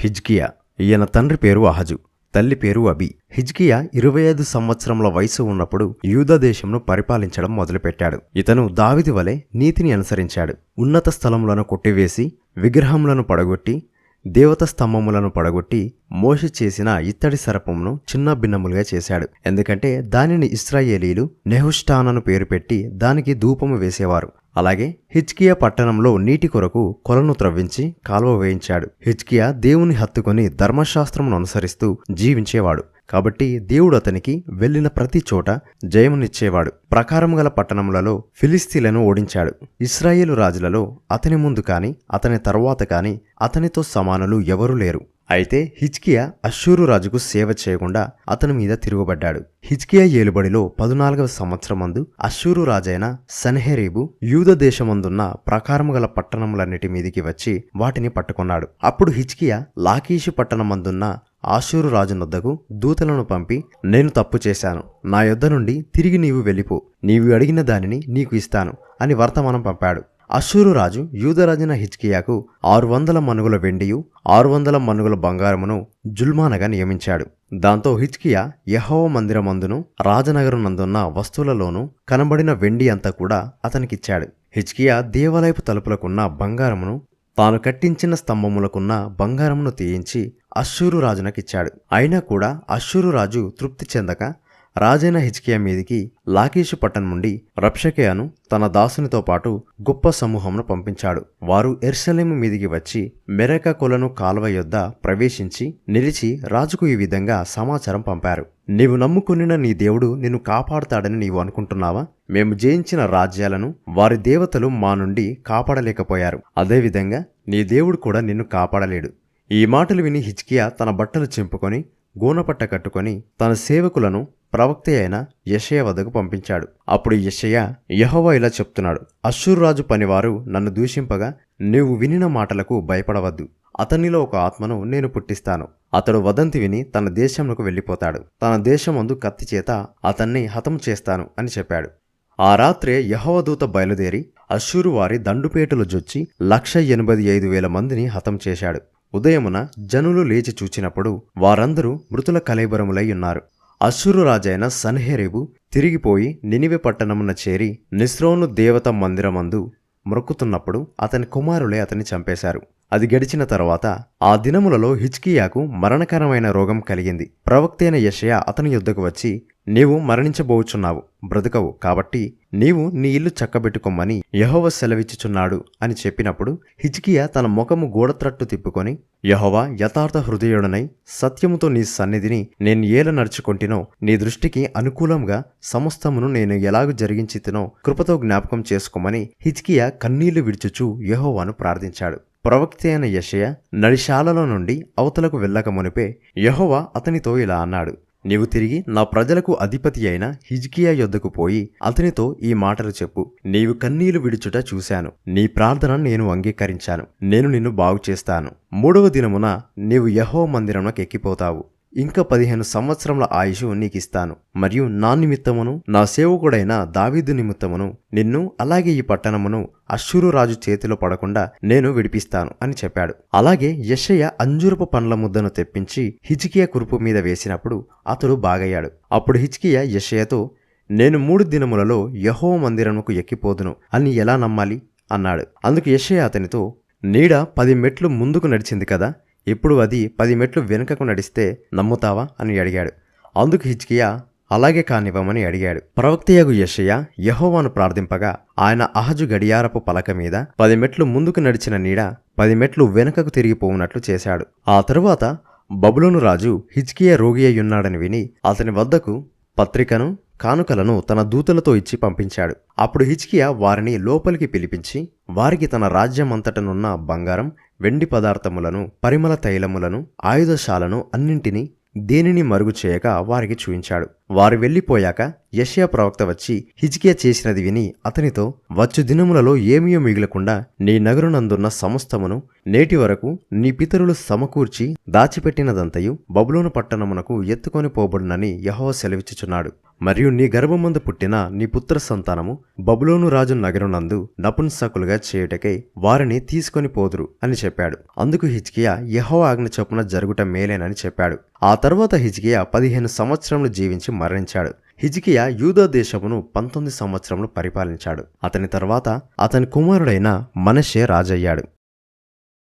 హిజ్కియా. ఈయన తండ్రి పేరు అహజు తల్లి పేరు అబి. హిజ్కియా ఇరవై ఐదు సంవత్సరముల వయసు ఉన్నప్పుడు యూదా దేశంను పరిపాలించడం మొదలుపెట్టాడు. ఇతను దావిది వలె నీతిని అనుసరించాడు. ఉన్నత స్థలములను కొట్టివేసి విగ్రహములను పడగొట్టి దేవత స్తంభములను పడగొట్టి మోషి చేసిన ఇత్తడి సరపమును చిన్న భిన్నములుగా చేశాడు. ఎందుకంటే దానిని ఇస్రాయేలీలు నెహుష్టానను పేరు పెట్టి దానికి ధూపము వేసేవారు. అలాగే హిచ్కియా పట్టణంలో నీటి కొరకు కొలను త్రవ్వించి కాలువ వేయించాడు. హిచ్కియా దేవుని హత్తుకొని ధర్మశాస్త్రమును అనుసరిస్తూ జీవించేవాడు. కాబట్టి దేవుడు అతనికి వెళ్ళిన ప్రతి చోట జయమునిచ్చేవాడు. ప్రకారం గల పట్టణములలో ఫిలిస్తీలను ఓడించాడు. ఇస్రాయేలు రాజులలో అతని ముందు కాని అతని తరువాత కాని అతనితో సమానులు ఎవరూ లేరు. అయితే హిజ్కియా అశ్షూరు రాజుకు సేవ చేయకుండా అతని మీద తిరుగుబడ్డాడు. హిజ్కియా ఏలుబడిలో పదునాలుగవ సంవత్సరమందు అశ్షూరు రాజైన సన్హెరీబు యూద దేశమందున్న ప్రకారము గల పట్టణములన్నిటి మీదికి వచ్చి వాటిని పట్టుకున్నాడు. అప్పుడు హిజ్కియా లాకీషు పట్టణమందున్న ఆశూరు రాజు నొద్దకు దూతలను పంపి నేను తప్పు చేశాను. నా యొద్ద నుండి తిరిగి నీవు వెళ్ళిపో. నీవు అడిగిన దానిని నీకు ఇస్తాను అని వర్తమానం పంపాడు. అశూరు రాజు యూదరాజున హిజ్కియాకు ఆరు వందల మనుగుల వెండియు ఆరు వందల మనుగుల బంగారమును జుల్మానగా నియమించాడు. దాంతో హిజ్కియా యహోవ మందిరమందును రాజనగరం నందున్న వస్తువులలోనూ కనబడిన వెండి అంతా కూడా అతనికిచ్చాడు. హిజ్కియా దేవాలయపు తలుపులకున్న బంగారమును తాను కట్టించిన స్తంభములకున్న బంగారమును తీయించి అశ్షూరు రాజునకిచ్చాడు అయినా కూడా అశ్షూరు రాజు తృప్తి చెందక రాజైన హిజ్కియా మీదికి లాకీషు పట్టణం నుండి రప్షకేయను తన దాసునితో పాటు గొప్ప సమూహంను పంపించాడు. వారు ఎర్సలేము మీదికి వచ్చి మెరక కొలను కాలువ యొద్ద ప్రవేశించి నిలిచి రాజుకు ఈ విధంగా సమాచారం పంపారు. నీవు నమ్ముకున్న నీ దేవుడు నిన్ను కాపాడుతాడని నీవు అనుకుంటున్నావా? మేము జయించిన రాజ్యాలను వారి దేవతలు మా నుండి కాపాడలేకపోయారు. అదేవిధంగా నీ దేవుడు కూడా నిన్ను కాపాడలేడు. ఈ మాటలు విని హిజ్కియా తన బట్టలు చింపుకొని గూనపట్ట కట్టుకొని తన సేవకులను ప్రవక్త అయిన యషయ వద్దకు పంపించాడు. అప్పుడు యషయ యహోవా ఇలా చెప్తున్నాడు అశ్షూర్రాజు పనివారు నన్ను దూషింపగా నీవు వినిన మాటలకు భయపడవద్దు. అతనిలో ఒక ఆత్మను నేను పుట్టిస్తాను. అతడు వదంతి విని తన దేశంలోకి వెళ్ళిపోతాడు. తన దేశమందు కత్తి చేత అతన్ని హతం చేస్తాను అని చెప్పాడు. ఆ రాత్రే యహోవదూత బయలుదేరి అశ్షూరు వారి దండుపేటలు జొచ్చి లక్ష ఎనభై ఐదు వేల మందిని హతం చేశాడు. ఉదయమున జనులు లేచి చూచినప్పుడు వారందరూ మృతుల కలైబరములై ఉన్నారు. అశ్షూరు రాజైన సన్హెరేబు తిరిగిపోయి నినివె పట్టణమున చేరి నిస్రోను దేవత మందిరమందు మ్రొక్కుతున్నప్పుడు అతని కుమారులే అతన్ని చంపేశారు. అది గడిచిన తర్వాత ఆ దినములలో హిచ్కియాకు మరణకరమైన రోగం కలిగింది. ప్రవక్తైన యషయ అతని యుద్ధకు వచ్చి నీవు మరణించబోచున్నావు బ్రతుకవు కాబట్టి నీవు నీ ఇల్లు చక్కబెట్టుకోమని యహోవ సెలవిచ్చుచున్నాడు అని చెప్పినప్పుడు హిజ్కియా తన ముఖము గోడత్రట్టు తిప్పుకొని యహోవా యథార్థ హృదయుడనై సత్యముతో నీ సన్నిధిని నేను ఏల నడుచుకొంటినో నీ దృష్టికి అనుకూలంగా సమస్తమును నేను ఎలాగు జరిగించితినో కృపతో జ్ఞాపకం చేసుకోమని హిజ్కియా కన్నీళ్ళు విడిచుచూ యహోవాను ప్రార్థించాడు. ప్రవక్త అయిన యషయ నడిశాలలో నుండి అవతలకు వెళ్ళక మునిపే యహోవా అతనితో ఇలా అన్నాడు నీవు తిరిగి నా ప్రజలకు అధిపతి అయిన హిజ్కియా యొద్దకు పోయి అతనితో ఈ మాటలు చెప్పు. నీవు కన్నీలు విడుచుట చూశాను. నీ ప్రార్థన నేను అంగీకరించాను. నేను నిన్ను బాగు చేస్తాను మూడవ దినమున నీవు యహో మందిరంలోకి ఎక్కిపోతావు. ఇంకా పదిహేను సంవత్సరముల ఆయుషు నీకిస్తాను. మరియు నా నిమిత్తమును నా సేవకుడైన దావీదు నిమిత్తమును నిన్ను అలాగే ఈ పట్టణమును అశ్షూరు రాజు చేతిలో పడకుండా నేను విడిపిస్తాను అని చెప్పాడు. అలాగే యశయ్య అంజూరపు పండ్ల ముద్దను తెప్పించి హిజ్కియా కురుపు మీద వేసినప్పుడు అతడు బాగయ్యాడు. అప్పుడు హిజ్కియా యశయ్యతో నేను మూడు దినములలో యహో మందిరముకు ఎక్కిపోదును అని ఎలా నమ్మాలి? అన్నాడు. అందుకు యశయ్య అతనితో నీడ పది మెట్లు ముందుకు నడిచింది కదా ఇప్పుడు అది పది మెట్లు వెనుకకు నడిస్తే నమ్ముతావా అని అడిగాడు. అందుకు హిజ్కియా అలాగే కానివ్వమని అడిగాడు. ప్రవక్తయగు యషయ యహోవాను ప్రార్థింపగా ఆయన అహజు గడియారపు పలక మీద పది మెట్లు ముందుకు నడిచిన నీడ పది మెట్లు వెనుకకు తిరిగిపోవునట్లు చేశాడు. ఆ తరువాత బబులోను రాజు హిజ్కియా రోగి అయ్యున్నాడని విని అతని వద్దకు పత్రికను కానుకలను తన దూతలతో ఇచ్చి పంపించాడు. అప్పుడు హిజ్కియా వారిని లోపలికి పిలిపించి వారికి తన రాజ్యమంతటనున్న బంగారం వెండి పదార్థములను పరిమళ తైలములను ఆయుధశాలను అన్నింటినీ దేనిని మరుగు చేయక వారికి చూయించాడు. వారు వెళ్ళిపోయాక యషయా ప్రవక్త వచ్చి హిజ్కియా చేసినది విని అతనితో వచ్చు దినములలో ఏమీయో మిగిలకుండా నీ నగరునందున్న సమస్తమును నేటి వరకు నీ పితరులు సమకూర్చి దాచిపెట్టినదంతయు బబులోను పట్టణమునకు ఎత్తుకొని పోబడునని యహో సెలవిచ్చుచున్నాడు. మరియు నీ గర్భమందు పుట్టిన నీ పుత్ర సంతానము బబులోను రాజు నగరునందు నపుంసకులుగా చేయుటకై వారిని తీసుకొని పోదురు అని చెప్పాడు. అందుకు హిజ్కియా యహో ఆజ్ఞ చొప్పున జరుగుట మేలేనని చెప్పాడు. ఆ తర్వాత హిజ్కియా పదిహేను సంవత్సరములు జీవించి మరణించాడు. హిజికియా యూదా దేశమును పంతొమ్మిది సంవత్సరములు పరిపాలించాడు. అతని తర్వాత అతని కుమారుడైన మనషే రాజయ్యాడు.